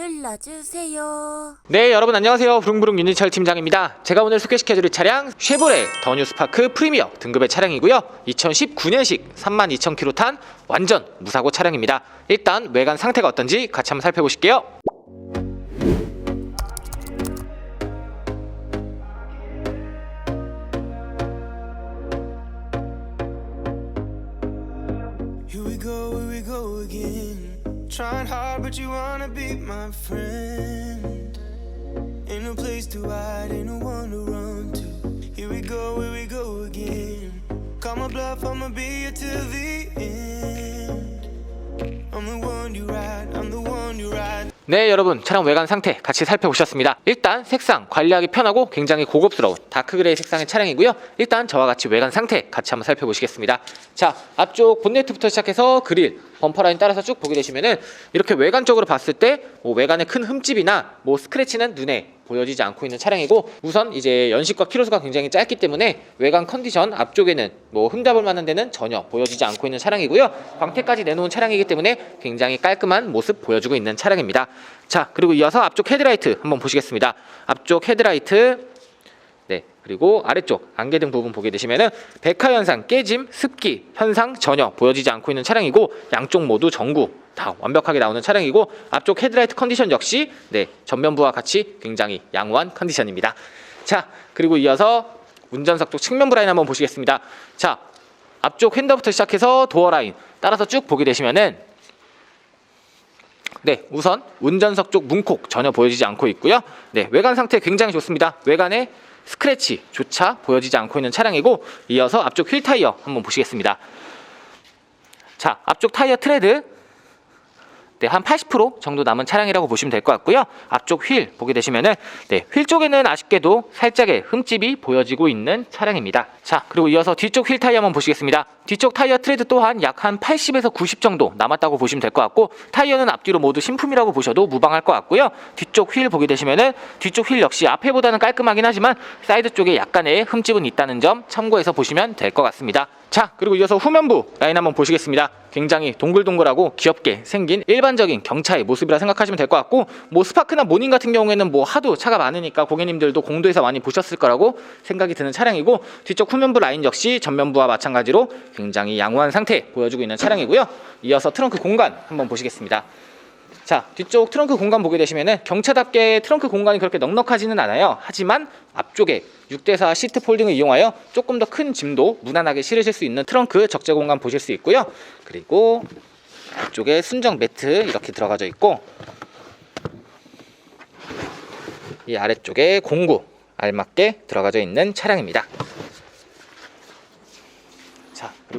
눌러주세요. 네 여러분 안녕하세요. 부릉부릉 윤희철 팀장입니다. 제가 오늘 소개시켜드릴 차량 쉐보레 더 뉴 스파크 프리미어 등급의 차량이고요. 2019년식 32,000km 탄 완전 무사고 차량입니다. 일단 외관 상태가 어떤지 같이 한번 살펴보실게요. Here we go, here we go again. Trying hard, but you wanna be my friend. Ain't no place to hide, ain't no one to run to. Here we go, here we go again. Call my bluff, I'ma be here till the end. I'm the one you ride, I'm the one you ride. 네 여러분 차량 외관 상태 같이 살펴보셨습니다. 일단 색상 관리하기 편하고 굉장히 고급스러운 다크그레이 색상의 차량이고요. 일단 저와 같이 외관 상태 같이 한번 살펴보시겠습니다. 자 앞쪽 본네트부터 시작해서 그릴 범퍼 라인 따라서 쭉 보게 되시면은 이렇게 외관적으로 봤을 때 뭐 외관에 큰 흠집이나 뭐 스크래치는 눈에 보여지지 않고 있는 차량이고 우선 이제 연식과 키로수가 굉장히 짧기 때문에 외관 컨디션 앞쪽에는 뭐 흠잡을 만한 데는 전혀 보여지지 않고 있는 차량이고요. 광택까지 내놓은 차량이기 때문에 굉장히 깔끔한 모습 보여주고 있는 차량입니다. 자 그리고 이어서 앞쪽 헤드라이트 한번 보시겠습니다. 앞쪽 헤드라이트 네 그리고 아래쪽 안개등 부분 보게 되시면은 백화 현상 깨짐 습기 현상 전혀 보여지지 않고 있는 차량이고 양쪽 모두 전구 다 완벽하게 나오는 차량이고 앞쪽 헤드라이트 컨디션 역시 네 전면부와 같이 굉장히 양호한 컨디션입니다 자 그리고 이어서 운전석 쪽 측면부 라인 한번 보시겠습니다 자 앞쪽 핸더부터 시작해서 도어 라인 따라서 쭉 보게 되시면은 네, 우선 운전석 쪽 문콕 전혀 보여지지 않고 있고요. 네, 외관 상태 굉장히 좋습니다. 외관에 스크래치조차 보여지지 않고 있는 차량이고 이어서 앞쪽 휠 타이어 한번 보시겠습니다. 자, 앞쪽 타이어 트레드 네, 한 80% 정도 남은 차량이라고 보시면 될 것 같고요. 앞쪽 휠 보게 되시면은 네, 휠 쪽에는 아쉽게도 살짝의 흠집이 보여지고 있는 차량입니다. 자, 그리고 이어서 뒤쪽 휠 타이어 한번 보시겠습니다. 뒤쪽 타이어 트레드 또한 약 한 80에서 90 정도 남았다고 보시면 될 것 같고 타이어는 앞뒤로 모두 신품이라고 보셔도 무방할 것 같고요. 뒤쪽 휠 보게 되시면은 뒤쪽 휠 역시 앞에보다는 깔끔하긴 하지만 사이드 쪽에 약간의 흠집은 있다는 점 참고해서 보시면 될 것 같습니다. 자, 그리고 이어서 후면부 라인 한번 보시겠습니다. 굉장히 동글동글하고 귀엽게 생긴 일반적인 경차의 모습이라 생각하시면 될 것 같고 뭐 스파크나 모닝 같은 경우에는 뭐 하도 차가 많으니까 고객님들도 공도에서 많이 보셨을 거라고 생각이 드는 차량이고 뒤쪽 후면부 라인 역시 전면부와 마찬가지로 굉장히 양호한 상태 보여주고 있는 차량이고요. 이어서 트렁크 공간 한번 보시겠습니다. 자 뒤쪽 트렁크 공간 보게 되시면은 경차답게 트렁크 공간이 그렇게 넉넉하지는 않아요 하지만 앞쪽에 6대4 시트 폴딩을 이용하여 조금 더 큰 짐도 무난하게 실으실 수 있는 트렁크 적재 공간 보실 수 있고요 그리고 앞쪽에 순정 매트 이렇게 들어가져 있고 이 아래쪽에 공구 알맞게 들어가져 있는 차량입니다 자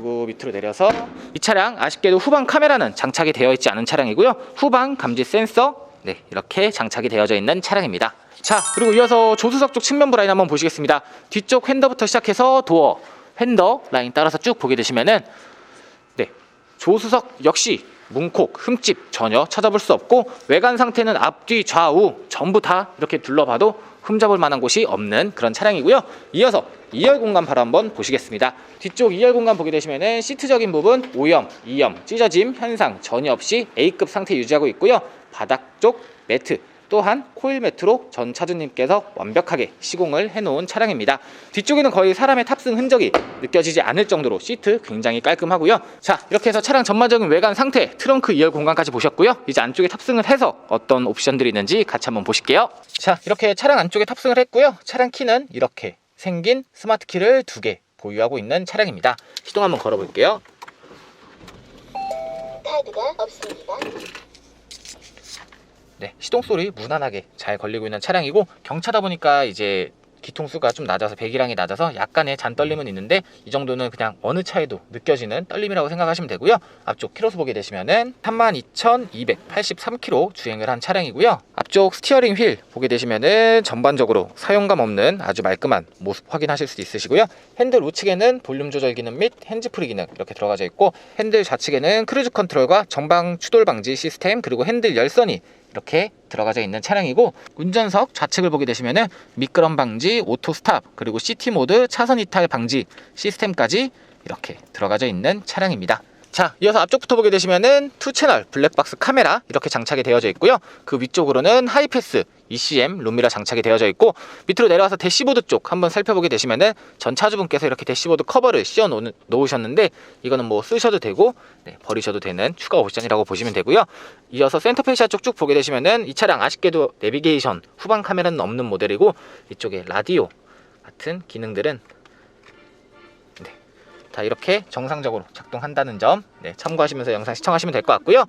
그리고 밑으로 내려서 이 차량 아쉽게도 후방 카메라는 장착이 되어 있지 않은 차량이고요. 후방 감지 센서 네 이렇게 장착이 되어져 있는 차량입니다. 자 그리고 이어서 조수석 쪽 측면부 라인 한번 보시겠습니다. 뒤쪽 핸더부터 시작해서 도어 핸더 라인 따라서 쭉 보게 되시면은 네 조수석 역시 문콕 흠집 전혀 찾아볼 수 없고 외관 상태는 앞뒤 좌우 전부 다 이렇게 둘러봐도 흠잡을 만한 곳이 없는 그런 차량이고요. 이어서 2열 공간 바로 한번 보시겠습니다. 뒤쪽 2열 공간 보게 되시면은 시트적인 부분 오염, 이염, 찢어짐 현상 전혀 없이 A급 상태 유지하고 있고요. 바닥 쪽 매트 또한 코일 매트로 전 차주님께서 완벽하게 시공을 해놓은 차량입니다. 뒤쪽에는 거의 사람의 탑승 흔적이 느껴지지 않을 정도로 시트 굉장히 깔끔하고요. 자 이렇게 해서 차량 전반적인 외관 상태, 트렁크 2열 공간까지 보셨고요. 이제 안쪽에 탑승을 해서 어떤 옵션들이 있는지 같이 한번 보실게요. 자 이렇게 차량 안쪽에 탑승을 했고요. 차량 키는 이렇게 생긴 스마트 키를 두 개 보유하고 있는 차량입니다. 시동 한번 걸어볼게요. 카드가 없습니다. 네, 시동 소리 무난하게 잘 걸리고 있는 차량이고 경차다 보니까 이제 기통수가 좀 낮아서 배기량이 낮아서 약간의 잔떨림은 있는데 이 정도는 그냥 어느 차에도 느껴지는 떨림이라고 생각하시면 되고요. 앞쪽 키로수 보게 되시면은 32,283km 주행을 한 차량이고요. 앞쪽 스티어링 휠 보게 되시면은 전반적으로 사용감 없는 아주 말끔한 모습 확인하실 수 있으시고요. 핸들 우측에는 볼륨 조절 기능 및 핸즈프리 기능 이렇게 들어가져 있고 핸들 좌측에는 크루즈 컨트롤과 전방 추돌 방지 시스템 그리고 핸들 열선이 이렇게 들어가져 있는 차량이고 운전석 좌측을 보게 되시면은 미끄럼 방지, 오토 스탑, 그리고 시티 모드 차선 이탈 방지 시스템까지 이렇게 들어가져 있는 차량입니다. 자, 이어서 앞쪽부터 보게 되시면은 투 채널 블랙박스 카메라 이렇게 장착이 되어져 있고요. 그 위쪽으로는 하이패스 ECM 룸미러 장착이 되어져 있고 밑으로 내려와서 대시보드 쪽 한번 살펴보게 되시면은 전 차주분께서 이렇게 대시보드 커버를 씌워 놓- 놓으셨는데 이거는 뭐 쓰셔도 되고 네, 버리셔도 되는 추가 옵션이라고 보시면 되고요. 이어서 센터페시아 쪽 쭉 보게 되시면은 이 차량 아쉽게도 내비게이션 후방 카메라는 없는 모델이고 이쪽에 라디오 같은 기능들은 자 이렇게 정상적으로 작동한다는 점 네, 참고하시면서 영상 시청하시면 될 것 같고요.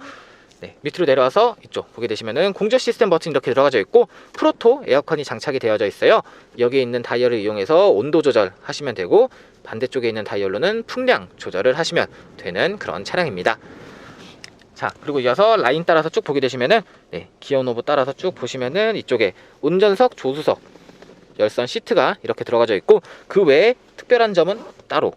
네, 밑으로 내려와서 이쪽 보게 되시면은 공조 시스템 버튼 이렇게 들어가져 있고 프로토 에어컨이 장착이 되어져 있어요. 여기에 있는 다이얼을 이용해서 온도 조절 하시면 되고 반대쪽에 있는 다이얼로는 풍량 조절을 하시면 되는 그런 차량입니다. 자 그리고 이어서 라인 따라서 쭉 보게 되시면은 네, 기어 노브 따라서 쭉 보시면은 이쪽에 운전석 조수석 열선 시트가 이렇게 들어가져 있고 그 외에 특별한 점은 따로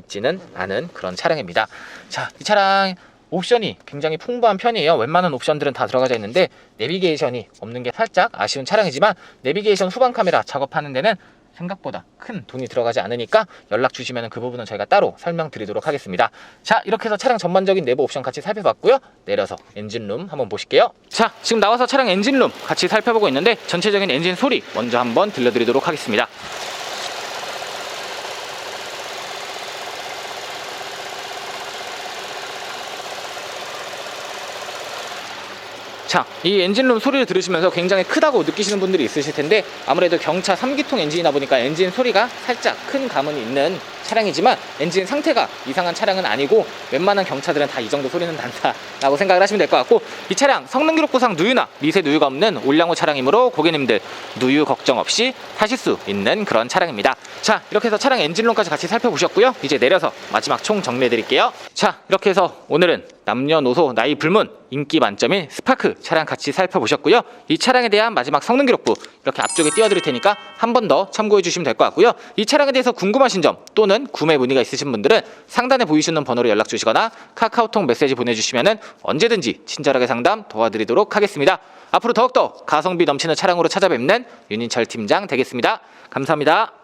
있지는 않은 그런 차량입니다. 자, 이 차량 옵션이 굉장히 풍부한 편이에요. 웬만한 옵션들은 다 들어가져 있는데 내비게이션이 없는 게 살짝 아쉬운 차량이지만 내비게이션 후방 카메라 작업하는 데는 생각보다 큰 돈이 들어가지 않으니까 연락 주시면 그 부분은 저희가 따로 설명드리도록 하겠습니다. 자, 이렇게 해서 차량 전반적인 내부 옵션 같이 살펴봤고요. 내려서 엔진룸 한번 보실게요. 자, 지금 나와서 차량 엔진룸 같이 살펴보고 있는데 전체적인 엔진 소리 먼저 한번 들려드리도록 하겠습니다. 자, 이 엔진룸 소리를 들으시면서 굉장히 크다고 느끼시는 분들이 있으실 텐데 아무래도 경차 3기통 엔진이다 보니까 엔진 소리가 살짝 큰 감은 있는 차량이지만 엔진 상태가 이상한 차량은 아니고 웬만한 경차들은 다 이 정도 소리는 난다라고 생각을 하시면 될 것 같고 이 차량 성능 기록부상 누유나 미세 누유가 없는 올량호 차량이므로 고객님들 누유 걱정 없이 타실 수 있는 그런 차량입니다. 자, 이렇게 해서 차량 엔진룸까지 같이 살펴보셨고요. 이제 내려서 마지막 총 정리해 드릴게요. 자, 이렇게 해서 오늘은 남녀노소 나이 불문 인기 만점인 스파크 차량 같이 살펴보셨고요. 이 차량에 대한 마지막 성능 기록부 이렇게 앞쪽에 띄워드릴 테니까 한 번 더 참고해 주시면 될 것 같고요. 이 차량에 대해서 궁금하신 점 또는 구매 문의가 있으신 분들은 상단에 보이시는 번호로 연락 주시거나 카카오톡 메시지 보내주시면 언제든지 친절하게 상담 도와드리도록 하겠습니다. 앞으로 더욱더 가성비 넘치는 차량으로 찾아뵙는 윤인철 팀장 되겠습니다. 감사합니다.